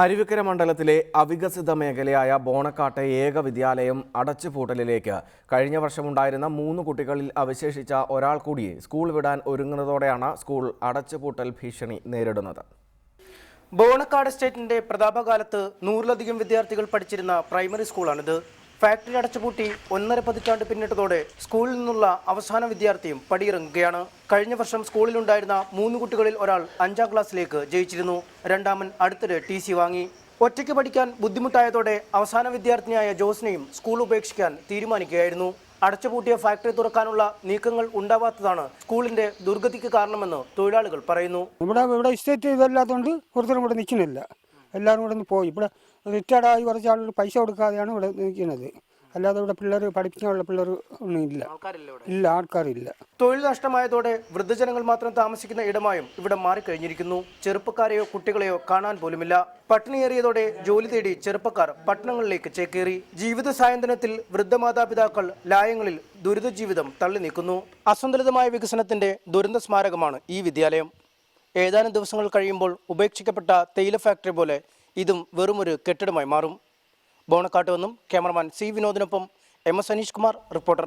അരുവിക്കര മണ്ഡലത്തിലെ അവികസിത മേഖലയായ ബോണക്കാട്ടെ ഏക വിദ്യാലയം അടച്ചുപൂട്ടലിലേക്ക് കഴിഞ്ഞ വർഷമുണ്ടായിരുന്ന മൂന്ന് കുട്ടികളിൽ അവശേഷിച്ച ഒരാൾ കൂടി സ്കൂൾ വിടാൻ ഒരുങ്ങുന്നതോടെയാണ് സ്കൂൾ അടച്ചുപൂട്ടൽ ഭീഷണി നേരിടുന്നത്. ബോണക്കാട് സ്റ്റേറ്റിന്റെ പ്രതാപകാലത്ത് നൂറിലധികം വിദ്യാർത്ഥികൾ പഠിച്ചിരുന്ന പ്രൈമറി സ്കൂളാണിത്. ഫാക്ടറി അടച്ചുപൂട്ടി ഒന്നര പതിറ്റാണ്ട് പിന്നിട്ടതോടെ സ്കൂളിൽ നിന്നുള്ള അവസാന വിദ്യാർത്ഥിയും പടിയിറങ്ങുകയാണ്. കഴിഞ്ഞ വർഷം സ്കൂളിലുണ്ടായിരുന്ന മൂന്ന് കുട്ടികളിൽ ഒരാൾ അഞ്ചാം ക്ലാസ്സിലേക്ക് ജയിച്ചിരുന്നു. രണ്ടാമൻ അടുത്തിടെ ടി സി വാങ്ങി. ഒറ്റയ്ക്ക് പഠിക്കാൻ ബുദ്ധിമുട്ടായതോടെ അവസാന വിദ്യാർത്ഥിനിയായ ജോസിനെയും സ്കൂൾ ഉപേക്ഷിക്കാൻ തീരുമാനിക്കുകയായിരുന്നു. അടച്ചുപൂട്ടിയ ഫാക്ടറി തുറക്കാനുള്ള നീക്കങ്ങൾ ഉണ്ടാവാത്തതാണ് സ്കൂളിന്റെ ദുർഗതിക്ക് കാരണമെന്ന് തൊഴിലാളികൾ പറയുന്നു. ഇവിടെ ഇവിടെ ഇസ്റ്റേറ്റ് ഇതല്ലാത്തതുകൊണ്ട് ഒരുത്തരും ഇവിടെ നിൽക്കുന്നില്ല എല്ലാവരും ഇവിടെ നിന്ന് പോയി. ഇവിടെ റിട്ടയർഡായി കുറച്ച് ആളുകൾ പൈസ കൊടുക്കാതെയാണ് ഇവിടെ നിൽക്കുന്നത്. അല്ലാതെ ഇവിടെ പിള്ളേർ പഠിപ്പിക്കാനുള്ള പിള്ളേർ ഒന്നും ഇല്ല. ഇല്ല ആൾക്കാരില്ല. തൊഴിൽ നഷ്ടമായതോടെ വൃദ്ധജനങ്ങൾ മാത്രം താമസിക്കുന്ന ഇടമായും ഇവിടെ മാറിക്കഴിഞ്ഞിരിക്കുന്നു. ചെറുപ്പക്കാരെയോ കുട്ടികളെയോ കാണാൻ പോലുമില്ല. പട്ടിണിയേറിയതോടെ ജോലി തേടി ചെറുപ്പക്കാർ പട്ടണങ്ങളിലേക്ക് ചേക്കേറി. ജീവിത സായന്തനത്തിൽ വൃദ്ധമാതാപിതാക്കൾ ലായങ്ങളിൽ ദുരിത ജീവിതം തള്ളി നീക്കുന്നു അസന്തുലിതമായ വികസനത്തിന്റെ ദുരന്ത സ്മാരകമാണ് ഈ വിദ്യാലയം. ഏതാനും ദിവസങ്ങൾ കഴിയുമ്പോൾ ഉപേക്ഷിക്കപ്പെട്ട തേയില ഫാക്ടറി പോലെ ഇതും വെറുമൊരു കെട്ടിടമായി മാറും. ബോണക്കാട്ട് നിന്നും cameraman C വിനോദിനൊപ്പം M S Aneesh Kumar reporter.